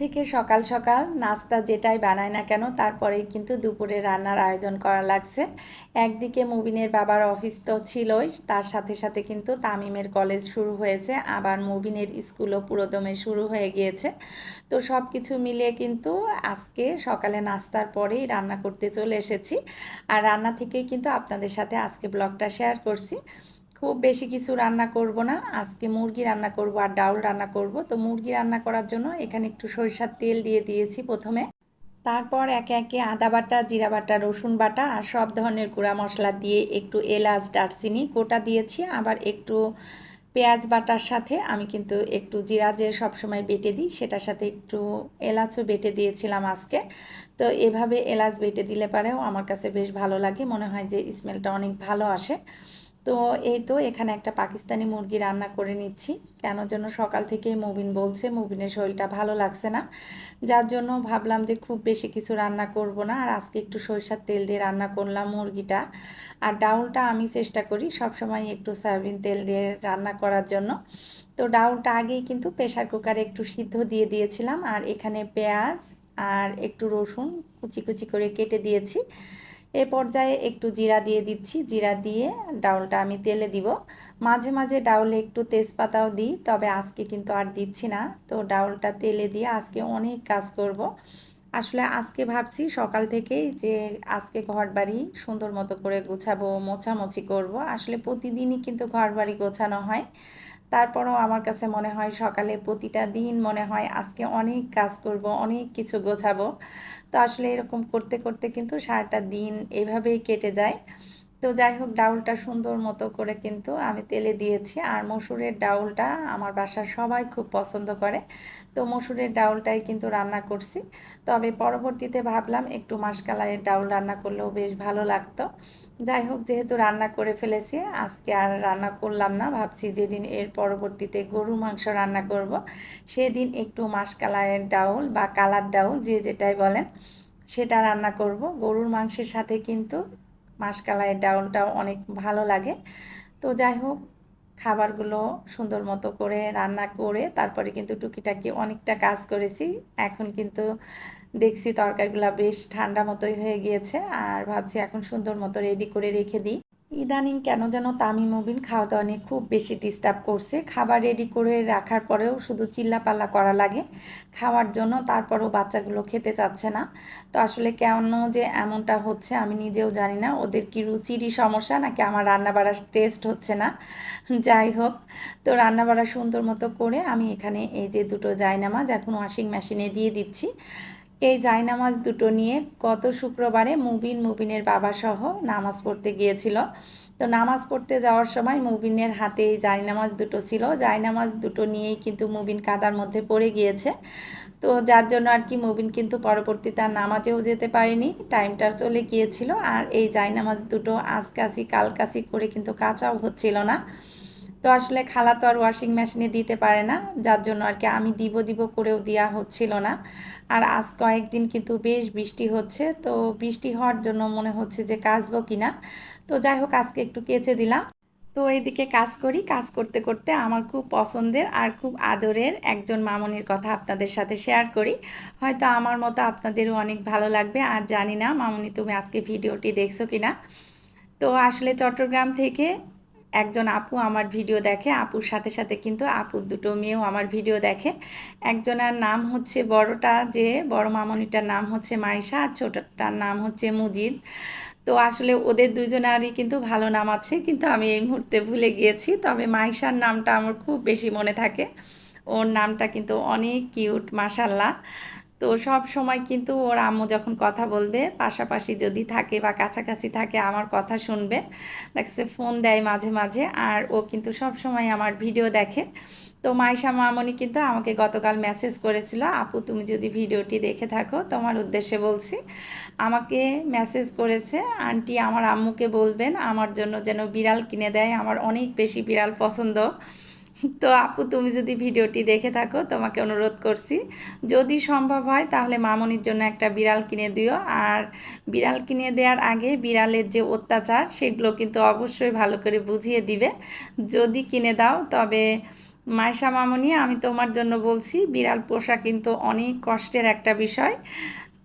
থেকে সকাল সকাল নাস্তা যেটাই বানায় না কেন তারপরে কিন্তু দুপুরে রান্নার আয়োজন করা লাগছে। একদিকে মুবিনের বাবার অফিস তো ছিলই, তার সাথে সাথে কিন্তু তামিমের কলেজ শুরু হয়েছে, আবার মুবিনের স্কুলও পুরোদমে শুরু হয়ে গিয়েছে। তো সব কিছু মিলিয়ে কিন্তু আজকে সকালে নাস্তার পরেই রান্না করতে চলে এসেছি। আর রান্না থেকেই কিন্তু আপনাদের সাথে আজকে ব্লগটা শেয়ার করছি। খুব বেশি কিছু রান্না করব না। আজকে মুরগি রান্না করব আর ডাউল রান্না করব। তো মুরগি রান্না করার জন্য এখানে একটু সরিষার তেল দিয়ে দিয়েছি প্রথমে। তারপর একে একে আদা বাটা, জিরা বাটা, রসুন বাটা আর সব ধরনের গুঁড়া মশলা দিয়ে একটু এলাচ, দারচিনি গোটা দিয়েছি। আবার একটু পেঁয়াজ বাটার সাথে আমি কিন্তু একটু জিরা যে সবসময় বেটে দিই সেটার সাথে একটু এলাচও বেটে দিয়েছিলাম আজকে। তো এভাবে এলাচ বেটে দিলে পারেও আমার কাছে বেশ ভালো লাগে। মনে হয় যে স্মেলটা অনেক ভালো আসে। তো এই তো এখানে একটা পাকিস্তানি মুরগি রান্না করে নিচ্ছি। কেন জন্য সকাল থেকে মুবিন বলছে, মুবিনের শরীরটা ভালো লাগছে না। যার জন্য ভাবলাম যে খুব বেশি কিছু রান্না করব না। আর আজকে একটু সরিষার তেল দিয়ে রান্না করলাম মুরগিটা। আর ডাউলটা আমি চেষ্টা করি সবসময় একটু সয়াবিন তেল দিয়ে রান্না করার জন্য। তো ডাউলটা আগেই কিন্তু প্রেশার কুকারে একটু সিদ্ধ দিয়ে দিয়েছিলাম। আর এখানে পেঁয়াজ আর একটু রসুন কুচি কুচি করে কেটে দিয়েছি। এ পর্যায়ে একটু জিরা দিয়ে দিচ্ছি জিরা দিয়ে ডাউলটা আমি তেলে দিব মাঝে মাঝে ডাউলে একটু তেজপাতাও দিই, তবে আজকে কিন্তু আর দিচ্ছি না তো ডাউলটা তেলে দিয়ে আজকে অনেক কাজ করব। আসলে আজকে ভাবছি সকাল থেকেই যে আজকে ঘর বাড়ি সুন্দর মতো করে গুছাবো, মোছামুছি করব। আসলে প্রতিদিনই কিন্তু ঘর বাড়ি গোছানো হয় তারপরও আমার কাছে মনে হয় সকালে প্রতিটা দিন মনে হয় আজকে অনেক কাজ করব, অনেক কিছু গোছাবো। তো আসলে এরকম করতে করতে কিন্তু সারাটা দিন এভাবেই কেটে যায়। তো যাই হোক ডাউলটা সুন্দর মতো করে কিন্তু আমি তেলে দিয়েছি। আর মসুরের ডাউলটা আমার বাসার সবাই খুব পছন্দ করে। তো মসুরের ডাউলটাই কিন্তু রান্না করছি। তবে পরবর্তীতে ভাবলাম একটু মাসকালারের ডাউল রান্না করলেও বেশ ভালো লাগতো। যাই হোক যেহেতু রান্না করে ফেলেছি, আজকে আর রান্না করলাম না। ভাবছি যেদিন এর পরবর্তীতে গরুর মাংস রান্না করব, সেদিন একটু মাসকালারের ডাউল বা কালার ডাউল, যে যেটাই বলেন, সেটা রান্না করব। গরুর মাংসের সাথে কিন্তু মাসকালাইয়ের ডাউলটাও অনেক ভালো লাগে। তো যাই হোক, খাবারগুলো সুন্দর মতো করে রান্না করে তারপরে কিন্তু টুকিটাকি অনেকটা কাজ করেছি। এখন কিন্তু দেখছি তরকারিগুলো বেশ ঠান্ডা মতোই হয়ে গিয়েছে আর ভাবছি এখন সুন্দর মতো রেডি করে রেখে দিই। ইদানিং কেন যেন তামিম মুবিন খাওয়া দাওয়া নিয়ে খুব বেশি ডিস্টার্ব করছে। খাবার রেডি করে রাখার পরেও শুধু চিল্লাপাল্লা করা লাগে। খাওয়ার জন্য তারপরেও বাচ্চাগুলো খেতে চাচ্ছে না। তো আসলে কেন যে এমনটা হচ্ছে আমি নিজেও জানি না। ওদের কি রুচিরই সমস্যা নাকি আমার রান্না বাড়ার টেস্ট হচ্ছে না? যাই হোক, তো রান্না বাড়া সুন্দর মতো করে আমি এখানে এই যে দুটো জায়নামাজ এখন ওয়াশিং মেশিনে দিয়ে দিচ্ছি। এই জায়নামাজ দুটো নিয়ে গত শুক্রবারে মুবিন মুবিনের বাবা সহ নামাজ পড়তে গিয়েছিল। তো নামাজ পড়তে যাওয়ার সময় মুবিনের হাতে এই জায়নামাজ দুটো ছিল। জায়নামাজ দুটো নিয়েই কিন্তু মুবিন কাদার মধ্যে পড়ে গিয়েছে। তো যার জন্য আর কি মুবিন কিন্তু পরবর্তী তার নামাজেও যেতে পারেনি টাইমটা চলে গিয়েছিল। আর এই জায়নামাজ দুটো আজকাশি কালকাশি করে কিন্তু কাঁচাও হচ্ছিল না। তো আসলে খালা তো আর ওয়াশিং মেশিনে দিতে পারে না, যার জন্য আর কি আমি দিব দিব করেও দেওয়া হচ্ছিল না। আর আজ কয়েকদিন কিন্তু বেশ বৃষ্টি হচ্ছে, তো বৃষ্টি হওয়ার জন্য মনে হচ্ছে যে কাচবো কিনা। তো যাই হোক, আজকে একটু কেচে দিলাম। তো এইদিকে কাজ করি, কাজ করতে করতে আমার খুব পছন্দের আর খুব আদরের একজন মামনির কথা আপনাদের সাথে শেয়ার করি। হয়তো আমার মতো আপনাদেরও অনেক ভালো লাগবে, আর জানি না মামনি তুমি আজকে ভিডিওটি দেখছ কি না তো আসলে চট্টগ্রাম থেকে একজন আপু আমার ভিডিও দেখে, আপুর সাথে সাথে কিন্তু আপুর দুটো মেয়েও আমার ভিডিও দেখে। একজনের নাম হচ্ছে বড়টা যে, বড় মামনিটার নাম হচ্ছে মাইশা আর ছোটটার নাম হচ্ছে মুজিদ। তো আসলে ওদের দুজনারই কিন্তু ভালো নাম আছে, কিন্তু আমি এই মুহূর্তে ভুলে গিয়েছি। তবে মাইশার নামটা আমার খুব বেশি মনে থাকে। ওর নামটা কিন্তু অনেক কিউট মাসাল্লাহ তো সব সময় কিন্তু ওর আম্মু যখন কথা বলবে, পাশাপাশি যদি থাকে বা কাছাকাছি থাকে আমার কথা শুনবে। দেখছে ফোন দেয় মাঝে মাঝে আর ও কিন্তু সব সময় আমার ভিডিও দেখে। তো মাইশা মামনি কিন্তু আমাকে গতকাল মেসেজ করেছিল, আপু, তুমি যদি ভিডিওটি দেখে থাকো, তোমার উদ্দেশ্যে বলছি। আমাকে মেসেজ করেছে, আন্টি, আমার আম্মুকে বলবেন, আমার জন্য যেন বিড়াল কিনে দেয়, আমার অনেক বেশি বিড়াল পছন্দ। তো আপু, তুমি যদি ভিডিওটি দেখে থাকো, তোমাকে অনুরোধ করছি। যদি সম্ভব হয়, তাহলে মামনির জন্য একটা বিড়াল কিনে দিও। আর বিড়াল কিনে দেওয়ার আগে বিড়ালের যে অত্যাচার, সেগুলো কিন্তু অবশ্যই ভালো করে বুঝিয়ে দিবে। যদি কিনে দাও, তবে মাইশা মামনি, আমি তোমার জন্য বলছি, বিড়াল পোষা কিন্তু অনেক কষ্টের একটা বিষয়।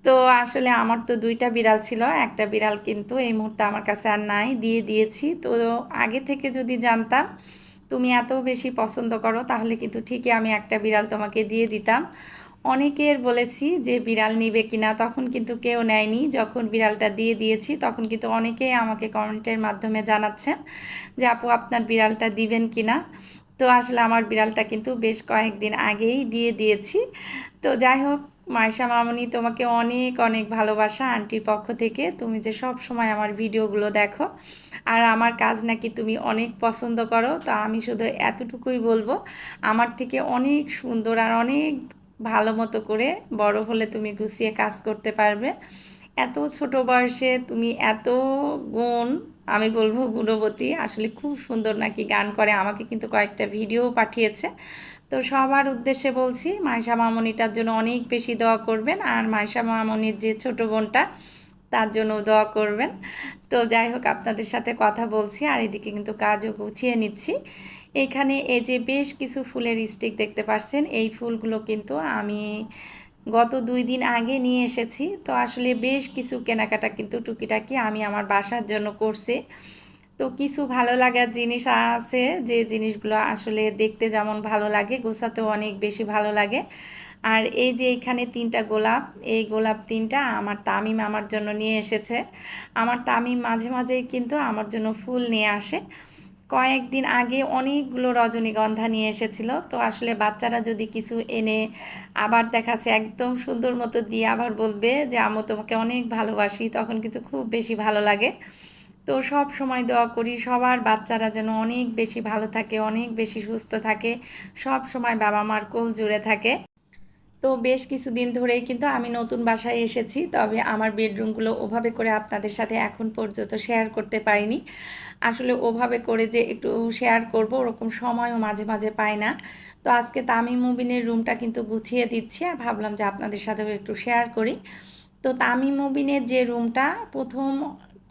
তো আসলে আমার তো দুইটা বিড়াল ছিল, একটা বিড়াল কিন্তু এই মুহূর্তে আমার কাছে আর নাই, দিয়ে দিয়েছি। তো আগে থেকে যদি জানতাম তুমি এত বেশি পছন্দ করো, তাহলে কিন্তু ঠিকই আমি একটা বিড়াল তোমাকে দিয়ে দিতাম। অনেকের বলেছি যে বিড়াল নিবে কিনা, তখন কিন্তু কেউ নেয়নি। যখন বিড়ালটা দিয়ে দিয়েছি, তখন কিন্তু অনেকেই আমাকে কমেন্টের মাধ্যমে জানাচ্ছেন যে, আপু, আপনার বিড়ালটা দিবেন কিনা? তো আসলে আমার বিড়ালটা কিন্তু বেশ কয়েকদিন আগেই দিয়ে দিয়েছি। তো যাই হোক মাইশা মামনি, তোমাকে অনেক অনেক ভালোবাসা। আন্টির পক্ষ থেকে তুমি যে সব সময় আমার ভিডিওগুলো দেখো। আর আমার কাজ নাকি তুমি অনেক পছন্দ করো। তো আমি শুধু এতটুকুই বলব, আমার থেকে অনেক সুন্দর আর অনেক ভালো মতো করে বড় হলে তুমি গুছিয়ে কাজ করতে পারবে। এত ছোট বয়সে তুমি এত গুণ আমি বলব গুণবতী, আসলে খুব সুন্দর নাকি গান করে, আমাকে কিন্তু কয়েকটা ভিডিও পাঠিয়েছে। তো সবার উদ্দেশ্যে বলছি মাইশা মামনিটার জন্য অনেক বেশি দোয়া করবেন আর মাইশা মামনির যে ছোট বোনটা, তার জন্য দোয়া করবেন। তো যাই হোক, আপনাদের সাথে কথা বলছি আর এদিকে কিন্তু কাজও গুছিয়ে নিচ্ছি। এখানে এই যে বেশ কিছু ফুলের স্টিক দেখতে পাচ্ছেন এই ফুলগুলো কিন্তু আমি গত দুই দিন আগে নিয়ে এসেছি। তো আসলে বেশ কিছু কেনাকাটা কিন্তু টুকিটাকি আমি আমার বাসার জন্য করছি। তো কিছু ভালো লাগার জিনিস আছে যে জিনিসগুলো আসলে দেখতে যেমন ভালো লাগে, গোছাতেও অনেক বেশি ভালো লাগে। আর এই যে এখানে তিনটা গোলাপ, এই গোলাপ তিনটা আমার তামিম আমার জন্য নিয়ে এসেছে। আমার তামিম মাঝে মাঝেই কিন্তু আমার জন্য ফুল নিয়ে আসে। কয়েকদিন আগে অনেকগুলো রজনীগন্ধা নিয়ে এসেছিল। তো আসলে বাচ্চারা যদি কিছু এনে আবার দেখাচ্ছে, একদম সুন্দর মতো দিয়ে আবার বলবে যে আমু তোমাকে অনেক ভালোবাসি, তখন কিন্তু খুব বেশি ভালো লাগে। তো সব সময় দোয়া করি, সবার বাচ্চারা যেন অনেক বেশি ভালো থাকে, অনেক বেশি সুস্থ থাকে, সব সময় বাবা মার কোল জুড়ে থাকে। তো বেশ কিছুদিন ধরেই কিন্তু আমি নতুন বাসায় এসেছি, তবে আমার বেডরুমগুলো ওভাবে করে আপনাদের সাথে এখন পর্যন্ত শেয়ার করতে পারিনি। আসলে ওভাবে করে যে একটু শেয়ার করব, ওরকম সময়ও মাঝে মাঝে পাই না। তো আজকে তামি মুবিনের রুমটা কিন্তু গুছিয়ে দিচ্ছি, আর ভাবলাম যে আপনাদের সাথেও একটু শেয়ার করি। তো তামি মুবিনের যে রুমটা, প্রথম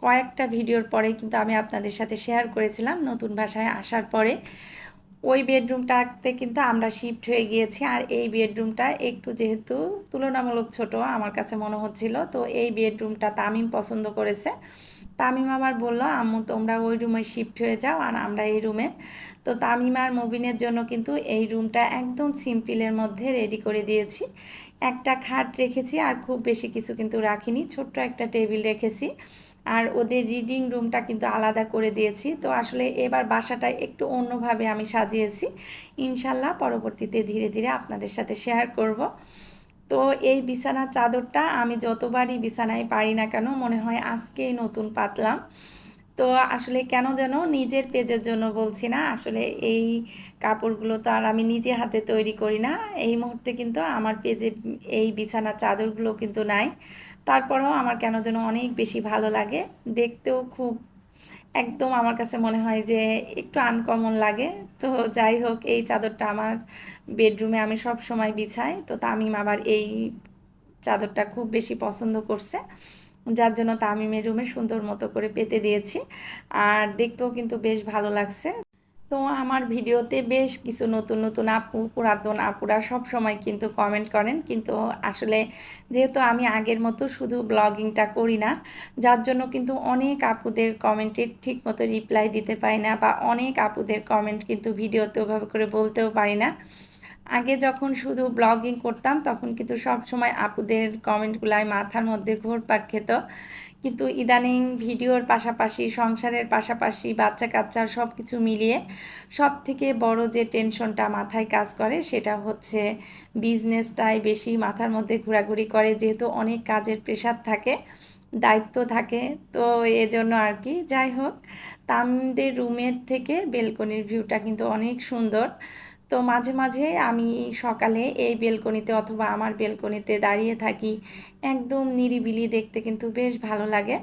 কয়েকটা ভিডিওর পরে কিন্তু আমি আপনাদের সাথে শেয়ার করেছিলাম নতুন ভাষায় আসার পরে। ওই বেডরুমটাতে কিন্তু আমরা শিফট হয়ে গিয়েছি, আর এই বেডরুমটা একটু যেহেতু তুলনামূলক ছোট, আমার কাছে মনে হচ্ছিল, তো এই বেডরুমটা তামিম পছন্দ করেছে। তামিম আবার বলল, আম্মু, তোমরা ওই রুমে শিফট হয়ে যাও, আর আমরা এই রুমে। তো তামিম আর মুবিনের জন্য কিন্তু এই রুমটা একদম সিম্পলের মধ্যে রেডি করে দিয়েছি। একটা খাট রেখেছি, আর খুব বেশি কিছু কিন্তু রাখিনি, ছোট্ট একটা টেবিল রেখেছি। আর ওদের রিডিং রুমটা কিন্তু আলাদা করে দিয়েছি। তো আসলে এবার বাসাটা একটু অন্যভাবে আমি সাজিয়েছি। ইনশাল্লাহ পরবর্তীতে ধীরে ধীরে আপনাদের সাথে শেয়ার করব। তো এই বিছানার চাদরটা আমি যতবারই বিছানায় পারি না কেন, মনে হয় আজকেই নতুন পাতলাম। তো আসলে কেন যেন নিজের পেজের জন্য বলছি না, আসলে এই কাপড়গুলো তো আর আমি নিজে হাতে তৈরি করি না। এই মুহূর্তে কিন্তু আমার পেজে এই বিছানার চাদরগুলো কিন্তু নাই। তারপরেও আমার কেন যেন অনেক বেশি ভালো লাগে। দেখতেও খুব একদম আমার কাছে মনে হয় যে একটু আনকমন লাগে। তো যাই হোক, এই চাদরটা আমার বেডরুমে আমি সব সময় বিছাই। তো তামিম আবার এই চাদরটা খুব বেশি পছন্দ করছে। যার জন্য তামিমের রুমে সুন্দর মতো করে পেতে দিয়েছি। আর দেখতেও কিন্তু বেশ ভালো লাগছে। তো আমার ভিডিওতে বেশ কিছু নতুন নতুন আপু, পুরাতন আপুরা সব সময় কিন্তু কমেন্ট করেন। কিন্তু আসলে যেহেতু আমি আগের মতো শুধু ব্লগিংটা করি না, যার জন্য কিন্তু অনেক আপুদের কমেন্টের ঠিক মতো রিপ্লাই দিতে পারি না বা অনেক আপুদের কমেন্ট কিন্তু ভিডিওতে ওভাবে করে বলতেও পারি না। আগে যখন শুধু ব্লগিং করতাম, তখন কিন্তু সব সময় আপুদের কমেন্টগুলাই মাথার মধ্যে ঘোরপাক খেত। কিন্তু ইদানিং ভিডিওর পাশাপাশি, সংসারের পাশাপাশি বাচ্চা কাচ্চার সব কিছু মিলিয়ে সব থেকে বড় যে টেনশনটা মাথায় কাজ করে, সেটা হচ্ছে বিজনেসটাই বেশি মাথার মধ্যে ঘোরাঘুরি করে, যেহেতু অনেক কাজের প্রেশার থাকে। দায়িত্ব থাকে। তো এজন্য আর কি, যাই হোক তামদের রুমের থেকে বেলকনির ভিউটা কিন্তু অনেক সুন্দর। তো মাঝে মাঝে আমি সকালে এই বেলকনিতে অথবা আমার বেলকনিতে দাঁড়িয়ে থাকি, একদম নিরিবিলি দেখতে কিন্তু বেশ ভালো লাগে।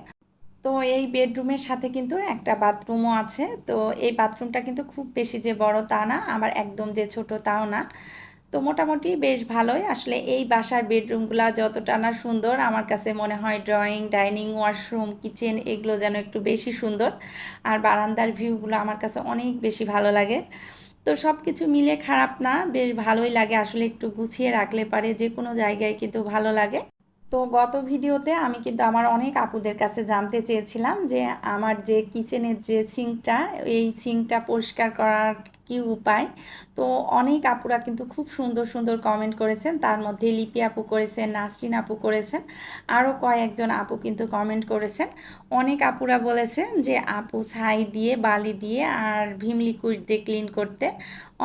তো এই বেডরুমের সাথে কিন্তু একটা বাথরুমও আছে। তো এই বাথরুমটা কিন্তু খুব বেশি যে বড় তা না আবার একদম যে ছোট তাও না। তো মোটামুটি বেশ ভালোই। আসলে এই বাসার বেডরুমগুলো যতটা না সুন্দর, আমার কাছে মনে হয় ড্রয়িং, ডাইনিং, ওয়াশরুম, কিচেন এগুলো যেন একটু বেশি সুন্দর। আর বারান্দার ভিউগুলো আমার কাছে অনেক বেশি ভালো লাগে। তো সব কিছু মিলে খারাপ না, বেশ ভালোই লাগে। আসলে একটু গুছিয়ে রাখলে পারে যে কোনো জায়গায় কিন্তু ভালো লাগে। তো গত ভিডিওতে আমি কিন্তু আমার অনেক আপুদের কাছে জানতে চেয়েছিলাম যে আমার যে কিচেনের যে সিঙ্কটা, এই সিঙ্কটা পরিষ্কার করার কি উপায়? তো অনেক আপুরা কিন্তু খুব সুন্দর সুন্দর কমেন্ট করেছেন। তার মধ্যে লিপি আপু করেছেন, নাসরিন আপু করেছেন আরও কয়েকজন আপু কিন্তু কমেন্ট করেছেন। অনেক আপুরা বলেছেন যে আপু ছাই দিয়ে, বালি দিয়ে আর ভীম লিকুইড দিয়ে ক্লিন করতে।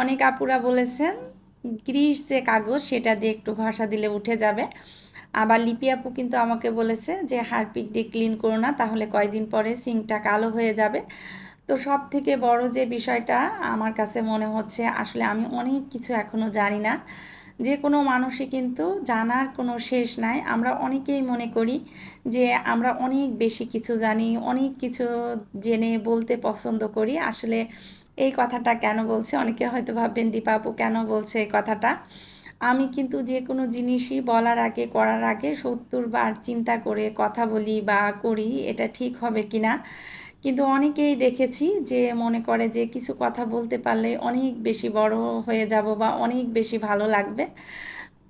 অনেক আপুরা বলেছেন, গ্রিস যে কাগজ সেটা দিয়ে একটু ঘষা দিলে উঠে যাবে। আবার লিপি আপু কিন্তু আমাকে বলেছে যে, হারপিক দিয়ে ক্লিন করো না, তাহলে কয়দিন পরে সিংটা কালো হয়ে যাবে। তো সব থেকে বড় যে বিষয়টা আমার কাছে মনে হচ্ছে, আসলে আমি অনেক কিছু এখনও জানি না। যে কোনো মানুষই কিন্তু জানার কোনো শেষ নাই। আমরা অনেকেই মনে করি যে, আমরা অনেক বেশি কিছু জানি, অনেক কিছু জেনে বলতে পছন্দ করি। আসলে এই কথাটা কেন বলছে? অনেকে হয়তো ভাববেন, দীপা আপু কেন বলছে এই কথাটা? আমি কিন্তু যে কোনো জিনিসই বলার আগে, করার আগে সত্তর বার চিন্তা করে কথা বলি বা করি, এটা ঠিক হবে কি না কিন্তু অনেকেই দেখেছি যে মনে করে যে কিছু কথা বলতে পারলে অনেক বেশি বড় হয়ে যাব বা অনেক বেশি ভালো লাগবে।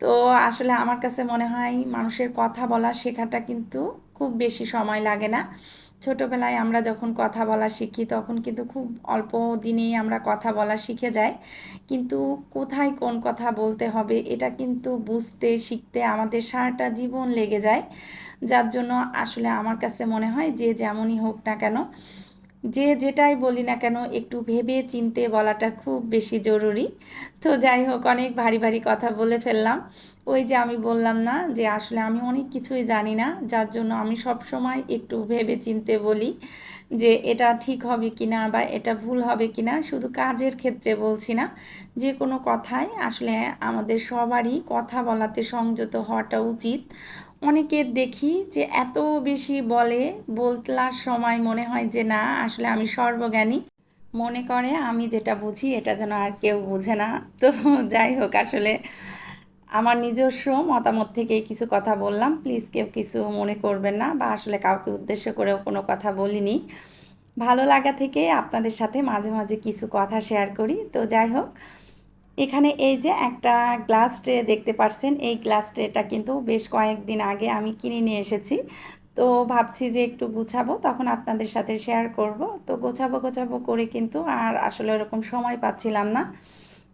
তো আসলে আমার কাছে মনে হয় মানুষের কথা বলা শেখাটা কিন্তু খুব বেশি সময় লাগে না। ছোটোবেলায় আমরা যখন কথা বলা শিখি, তখন কিন্তু খুব অল্প দিনেই আমরা কথা বলা শিখে যাই। কিন্তু কোথায় কোন কথা বলতে হবে, এটা কিন্তু বুঝতে, শিখতে আমাদের সারাটা জীবন লেগে যায়। যার জন্য আসলে আমার কাছে মনে হয় যে যেমনই হোক না কেন, যে যেটাই বলি না কেন, একটু ভেবে চিনতে বলাটা খুব বেশি জরুরি। তো যাই হোক, অনেক ভারী ভারী কথা বলে ফেললাম। ওই যে আমি বললাম না যে আসলে আমি অনেক কিছুই জানি না, যার জন্য আমি সব সময় একটু ভেবে চিনতে বলি যে এটা ঠিক হবে কি না বা এটা ভুল হবে কি না শুধু কাজের ক্ষেত্রে বলছি না, যে কোনো কথাই আসলে আমাদের সবারই কথা বলাতে সংযত হওয়াটা উচিত। অনেকের দেখি যে এত বেশি বলে, বলতলার সময় মনে হয় যে না, আসলে আমি সর্বজ্ঞানী। মনে করে আমি যেটা বুঝি, এটা যেন আর কেউ বুঝে না। তো যাই হোক, আসলে আমার নিজস্ব মতামত থেকে কিছু কথা বললাম। প্লিজ কেউ কিছু মনে করবেন না বা আসলে কাউকে উদ্দেশ্য করেও কোনো কথা বলিনি। ভালো লাগা থেকে আপনাদের সাথে মাঝে মাঝে কিছু কথা শেয়ার করি। তো যাই হোক, এখানে এই যে একটা গ্লাস ট্রে দেখতে পাচ্ছেন এই গ্লাস ট্রেটা কিন্তু বেশ কয়েকদিন আগে আমি কিনে নিয়ে এসেছি। তো ভাবছি যে একটু গুছাবো, তখন আপনাদের সাথে শেয়ার করব। তো গোছাবো গোছাবো করে কিন্তু আর আসলে ওরকম সময় পাচ্ছিলাম না।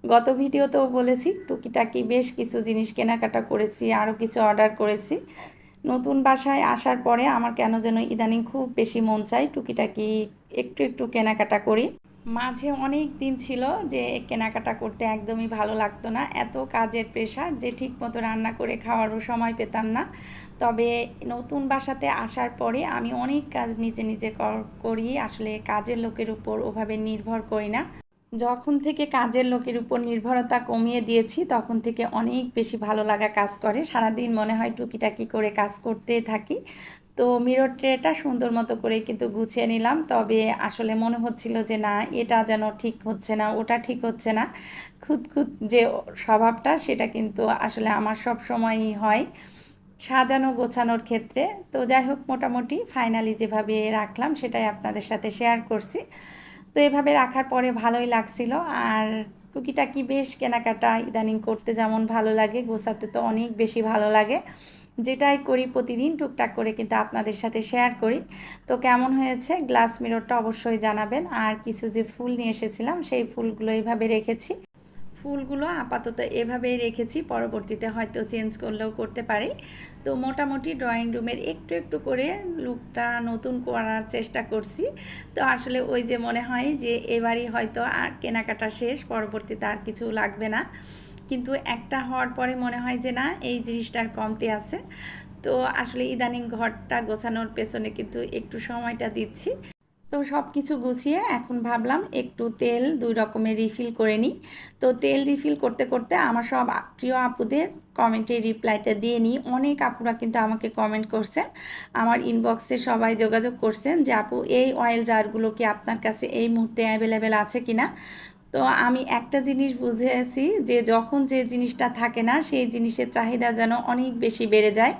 গত ভিডিওতেও বলেছি, টুকিটাকি বেশ কিছু জিনিস কেনাকাটা করেছি, আরও কিছু অর্ডার করেছি। নতুন বাসায় আসার পরে আমার কেন যেন ইদানিং খুব বেশি মন চাই টুকিটাকি একটু একটু কেনাকাটা করি। মাঝে অনেক দিন ছিল যে কেনাকাটা করতে একদমই ভালো লাগতো না, এত কাজের প্রেশার যে ঠিক মতো রান্না করে খাওয়ারও সময় পেতাম না। তবে নতুন বাসাতে আসার পরে আমি অনেক কাজ নিজে নিজে করি, আসলে কাজের লোকের উপর ওভাবে নির্ভর করি না। যখন থেকে কাজের লোকের উপর নির্ভরতা কমিয়ে দিয়েছি, তখন থেকে অনেক বেশি ভালো লাগা কাজ করে। সারাদিন মনে হয় টুকিটাকি করে কাজ করতে থাকি। তো মিরর ট্রেটা সুন্দর মতো করে কিন্তু গুছিয়ে নিলাম। তবে আসলে মনে হচ্ছিল যে, না, এটা যেন ঠিক হচ্ছে না, ওটা ঠিক হচ্ছে না। খুদ যে স্বভাবটা, সেটা কিন্তু আসলে আমার সব সময়ই হয় সাজানো গোছানোর ক্ষেত্রে। তো যাই হোক, মোটামুটি ফাইনালি যেভাবে রাখলাম, সেটাই আপনাদের সাথে শেয়ার করছি। তো এভাবে রাখার পরে ভালোই লাগছিল। আর টুকিটাকি বেশ কেনাকাটা ইদানিং করতে যেমন ভালো লাগে গোসাতে তো অনেক বেশি ভালো লাগে। যেটাই করি প্রতিদিন টুকটাক করে কিন্তু আপনাদের সাথে শেয়ার করি। তো কেমন হয়েছে? গ্লাস মিররটা অবশ্যই জানাবেন। আর কিছু যে ফুল নিয়ে এসেছিলাম, সেই ফুলগুলো এইভাবে রেখেছি। ফুলগুলো আপাতত এভাবেই রেখেছি, পরবর্তীতে হয়তো চেঞ্জ করলেও করতে পারি। তো মোটামুটি ড্রয়িং রুমের একটু একটু করে লুকটা নতুন করার চেষ্টা করছি। তো আসলে ওই যে মনে হয় যে এবারই হয়তো আর কেনাকাটা শেষ, পরবর্তীতে আর কিছু লাগবে না। কিন্তু একটা হওয়ার পরে মনে হয় যে না, এই জিনিসটার কমতে আছে। তো আসলে ইদানিং ঘরটা গোছানোর পেছনে কিন্তু একটু সময়টা দিচ্ছি। তো সব কিছু গুছিয়ে এখন ভাবলাম একটু তেল দুই রকমের রিফিল করে নিই। তো তেল রিফিল করতে করতে আমার সব প্রিয় আপুদের কমেন্টে রিপ্লাইটা দিয়ে নিই। অনেক আপুরা কিন্তু আমাকে কমেন্ট করছেন। আমার ইনবক্সে সবাই যোগাযোগ করছেন যে, আপু, এই অয়েল জারগুলো কি আপনার কাছে এই মুহূর্তে অ্যাভেলেবেল আছে কি না তো আমি একটা জিনিস বুঝেছি যে, যখন যে জিনিসটা থাকে না, সেই জিনিসের চাহিদা যেন অনেক বেশি বেড়ে যায়।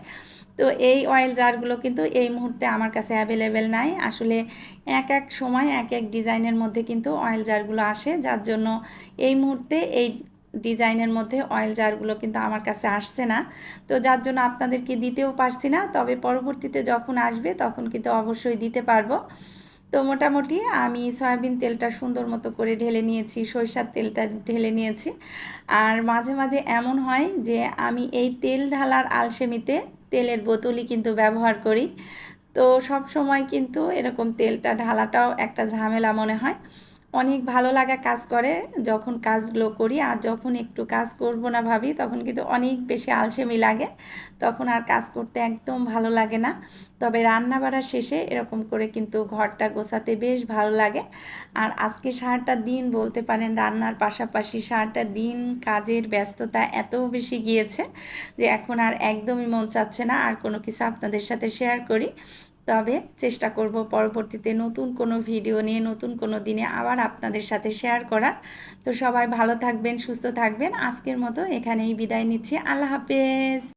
তো এই অয়েল জারগুলো কিন্তু এই মুহূর্তে আমার কাছে অ্যাভেলেবেল নাই। আসলে এক এক সময়, এক এক ডিজাইনের মধ্যে কিন্তু অয়েল জারগুলো আসে। যার জন্য এই মুহূর্তে এই ডিজাইনের মধ্যে অয়েল জারগুলো কিন্তু আমার কাছে আসছে না। তো যার জন্য আপনাদেরকে দিতেও পারছি না, তবে পরবর্তীতে যখন আসবে তখন কিন্তু অবশ্যই দিতে পারব। তো মোটামুটি আমি সয়াবিন তেলটা সুন্দর মতো করে ঢেলে নিয়েছি, সরিষার তেলটা ঢেলে নিয়েছি। আর মাঝে মাঝে এমন হয় যে আমি এই তেল ঢালার আলসেমিতে তেলের বোতলই কিন্তু ব্যবহার করি। তো সব সময় কিন্তু এরকম তেলটা ঢালাটাও একটা ঝামেলা মনে হয়। অনেক ভালো লাগা কাজ করে, যখন কাজগুলো করি, আর যখন একটু কাজ করব না ভাবি, তখন কিন্তু অনেক বেশি আলসেমি লাগে, তখন আর কাজ করতে একদম ভালো লাগে না। তবে রান্না বাড়ার শেষে এরকম করে কিন্তু ঘরটা গোছাতে বেশ ভালো লাগে। আর আজকে সারাটা দিন বলতে পারেন, রান্নার পাশাপাশি সারাটা দিন কাজের ব্যস্ততা এত বেশি গিয়েছে যে এখন আর একদমই মন চাচ্ছে না, আর কোনো কিছু আপনাদের সাথে শেয়ার করি। তবে চেষ্টা করব পরবর্তীতে নতুন কোনো ভিডিও নিয়ে, নতুন কোনো দিনে আবার আপনাদের সাথে শেয়ার করার। তো সবাই ভালো থাকবেন, সুস্থ থাকবেন। আজকের মতো এখানেই বিদায় নিচ্ছি। আল্লাহ হাফেজ।